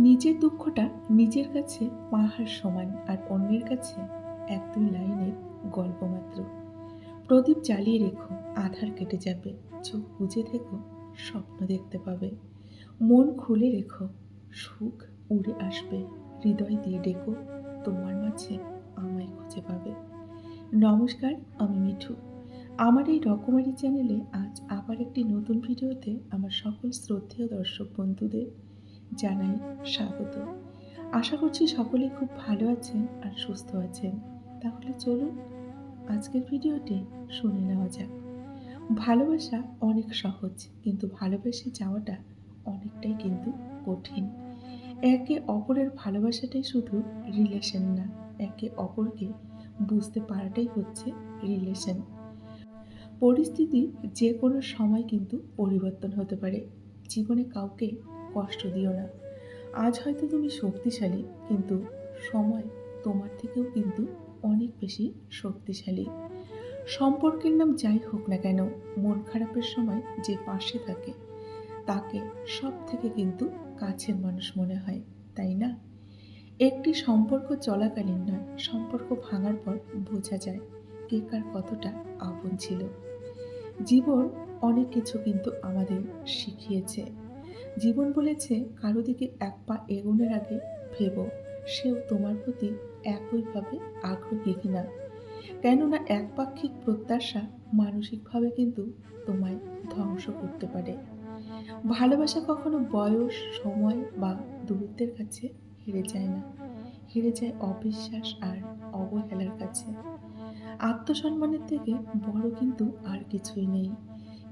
নিজের দুঃখটা নিজের কাছে পাহাড় সমান আর অন্যের কাছে এক দুই লাইনের গল্প মাত্র। প্রদীপ জ্বালিয়ে রেখো, আধার কেটে যাবে, চোখ বুজে থেকো স্বপ্ন দেখতে পাবে। মন খুলে রেখো, সুখ উড়ে আসবে, হৃদয় দিয়ে ডেকো, তোমার মাঝে আমায় খুঁজে পাবে। নমস্কার, আমি মিঠু। আমার এই রকমারি চ্যানেলে আজ আবার একটি নতুন ভিডিওতে আমার সকল শ্রদ্ধেয় দর্শক বন্ধুদের জানাই স্বাগত। আশা করছি সকলে খুব ভালো আছেন আর সুস্থ আছেন। তাহলে চলুন আজকের ভিডিওটি শুনে নেওয়া যাক। ভালোবাসা অনেক সহজ, কিন্তু ভালোবেসে যাওয়াটা অনেকটাই কিন্তু কঠিন। একে অপরের ভালোবাসাটাই শুধু রিলেশন না, একে অপরকে বুঝতে পারাটাই হচ্ছে রিলেশন পরিস্থিতি যে কোনো সময় কিন্তু পরিবর্তন হতে পারে। জীবনে কাউকে কষ্ট দিও না। আজ হয়তো তুমি শক্তিশালী, কিন্তু সময় তোমার থেকেও কিন্তু অনেক বেশি শক্তিশালী। সম্পর্কের নাম যাই হোক না কেন, মন খারাপের সময় যে পাশে থাকে, তাকে সব থেকে কিন্তু কাছের মানুষ মনে হয়, তাই না? একটি সম্পর্ক চলাকালীন নয়, সম্পর্ক ভাঙার পর বোঝা যায় কে কার কতটা আপন ছিল। জীবন অনেক কিছু কিন্তু আমাদের শিখিয়েছে। জীবন বলেছে, কারও দিকে এক পা এগোনোর আগে ভেবো, সেও তোমার প্রতি একইভাবে আগ্রহী কিনা কেননা একপাক্ষিক প্রত্যাশা মানসিকভাবে কিন্তু তোমায় ধ্বংস করতে পারে। ভালোবাসা কখনো বয়স, সময় বা দূরত্বের কাছে হেরে যায় না। হেরে যায় অবিশ্বাস আর অবহেলার কাছে। আত্মসম্মানের থেকে বড় কিন্তু আর কিছুই নেই।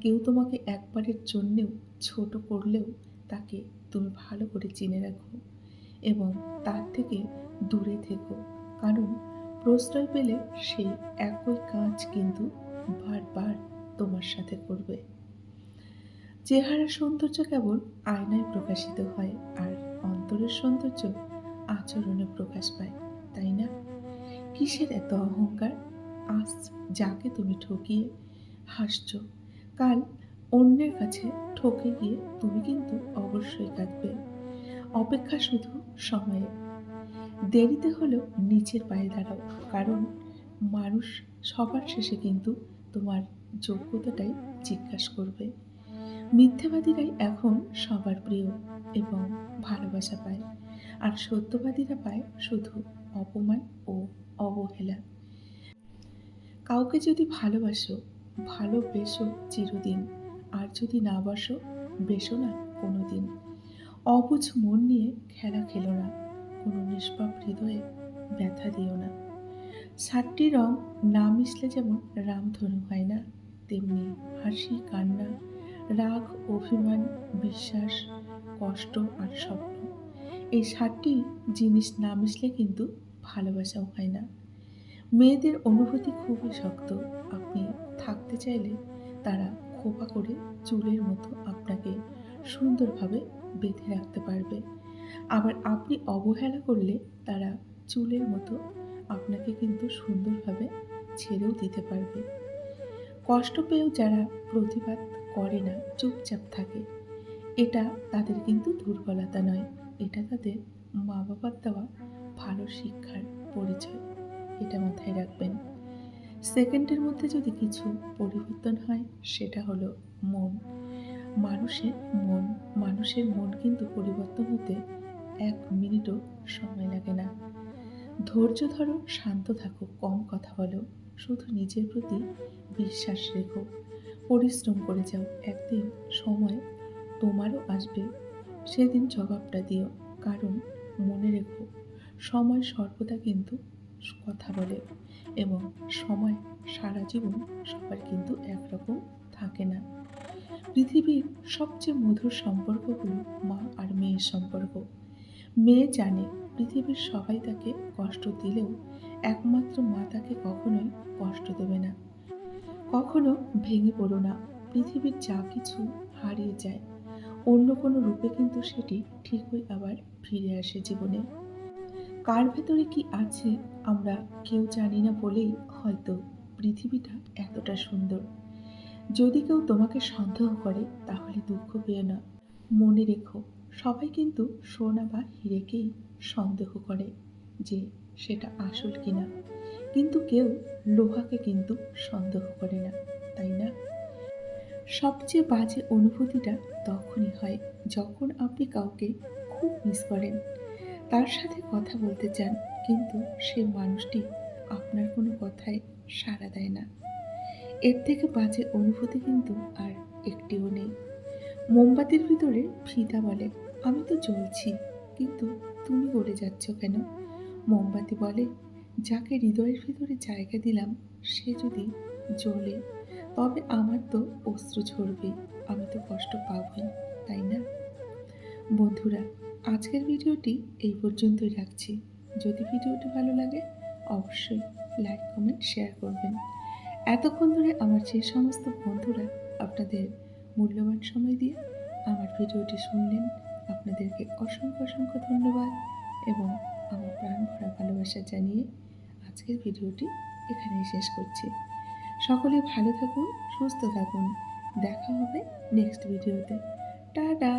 কেউ তোমাকে একবারের জন্যেও ছোট করলেও তাকে তুমি ভালো করে চিনে রাখো এবং তার থেকে দূরে থেকো। কারণ প্রশ্রয় পেলে সেই একই কাজ কিন্তু বারবার তোমার সাথে করবে। চেহারার সৌন্দর্য কেবল আয়নায় প্রকাশিত হয় আর অন্তরের সৌন্দর্য আচরণে প্রকাশ পায়, তাই না? কিসের এত অহংকার? আজ যাকে তুমি ঠকিয়ে হাসছ কাল অন্যের কাছে ঠকে গিয়ে তুমি কিন্তু অবশ্যই কাঁদবে। অপেক্ষা শুধু সময়ে। দেরিতে হলেও নিচের পায়ে দাঁড়াও, কারণ মানুষ সবার শেষে কিন্তু তোমার যোগ্যতাটাই জিজ্ঞাসা করবে। মিথ্যেবাদীরাই এখন সবার প্রিয় এবং ভালোবাসা পায়, আর সত্যবাদীরা পায় শুধু অপমান ও অবহেলা। কাউকে যদি ভালোবাসো ভালোবেসো চিরদিন, আর যদি না বাসো, বেসো না কোনো দিন অবুঝ মন নিয়ে খেলা খেলো না, কোনো নিষ্পাপ হৃদয়ে ব্যথা দিও না। সাতটি রং না মিশলে যেমন রামধনু হয় না, তেমনি হাসি, কান্না, রাগ, অভিমান, বিশ্বাস, কষ্ট আর স্বপ্ন, এই সাতটি জিনিস না মিশলে কিন্তু ভালোবাসাও হয় না। মেয়েদের অনুভূতি খুবই শক্ত, আপনি থাকতে চাইলে তারা খোপা করে চুলের মতো আপনাকে সুন্দরভাবে বেঁধে রাখতে পারবে। আবার আপনি অবহেলা করলে তারা চুলের মতো আপনাকে কিন্তু সুন্দরভাবে ছেড়েও দিতে পারবে। কষ্ট পেয়েও যারা প্রতিবাদ করে না, চুপচাপ থাকে, এটা তাদের কিন্তু দুর্বলতা নয়। এটা তাদের মা বাবার দেওয়া ভালো শিক্ষার পরিচয়। এটা মাথায় রাখবেন। সেকেন্ডের মধ্যে যদি কিছু পরিবর্তন হয়, সেটা হলো মন। মানুষের মন মানুষের মন কিন্তু পরিবর্তন হতে এক মিনিটও সময় লাগে না। ধৈর্য ধরো, শান্ত থাকো, কম কথা বলো, শুধু নিজের প্রতি বিশ্বাস রেখো। পরিশ্রম করে যাও, একদিন সময় তোমারও আসবে। সেদিন জবাবটা দিও, কারণ মনে রেখো, সময় সর্বদা কিন্তু কথা বলে। এবং সময়, সারা জীবন সবার কিন্তু একরকম থাকে না। পৃথিবীর সবচেয়ে মধুর সম্পর্কগুলো মা আর মেয়ের সম্পর্ক। মেয়ে জানে পৃথিবীর সবাই তাকে কষ্ট দিলেও একমাত্র মা তাকে কখনোই কষ্ট দেবে না। কখনো ভেঙে পড়ো না, পৃথিবীর যা কিছু হারিয়ে যায়। অন্য কোনো রূপে কিন্তু সেটি ঠিকই আবার ফিরে আসে জীবনে। কার ভেতরে কি আছে আমরা কেউ জানি না বলেই হয়তো পৃথিবীটা এতটা সুন্দর। যদি কেউ তোমাকে সন্দেহ করে, তাহলে দুঃখ পেও না। মনে রেখো, সবাই কিন্তু সোনা বা হিরেকেই সন্দেহ করে যে সেটা আসল কিনা। কিন্তু কেউ লোহাকে কিন্তু সন্দেহ করে না, তাই না? সবচেয়ে বাজে অনুভূতিটা তখনই হয় যখন আপনি কাউকে খুব মিস করেন। তার সাথে কথা বলতে চান, কিন্তু সেই মানুষটি আপনার কোনো কথায় সাড়া দেয় না। এর থেকে বাজে অনুভূতি কিন্তু আর একটিও নেই। মোমবাতির ভিতরে ফিতা বলে, আমি তো জ্বলছি, কিন্তু তুমি গড়ে যাচ্ছ কেন? মোমবাতি বলে, যাকে হৃদয়ের ভিতরে জায়গা দিলাম, সে যদি জ্বলে, তবে আমার তো অস্ত্র ঝরবে, আমি তো কষ্ট পাবই, তাই না? বন্ধুরা, আজকের ভিডিওটি এই পর্যন্তই রাখছি। যদি ভিডিওটি ভালো লাগে, অবশ্যই লাইক, কমেন্ট, শেয়ার করবেন। এতক্ষণ ধরে আমার যে সমস্ত বন্ধুরা আপনাদের মূল্যবান সময় দিয়ে আমার ভিডিওটি শুনলেন, আপনাদেরকে অসংখ্য অসংখ্য ধন্যবাদ এবং আমার প্রাণ ভরা ভালোবাসা জানিয়ে আজকের ভিডিওটি এখানেই শেষ করছি। সকলে ভালো থাকুন, সুস্থ থাকুন। দেখা হবে নেক্সট ভিডিওতে টাটা!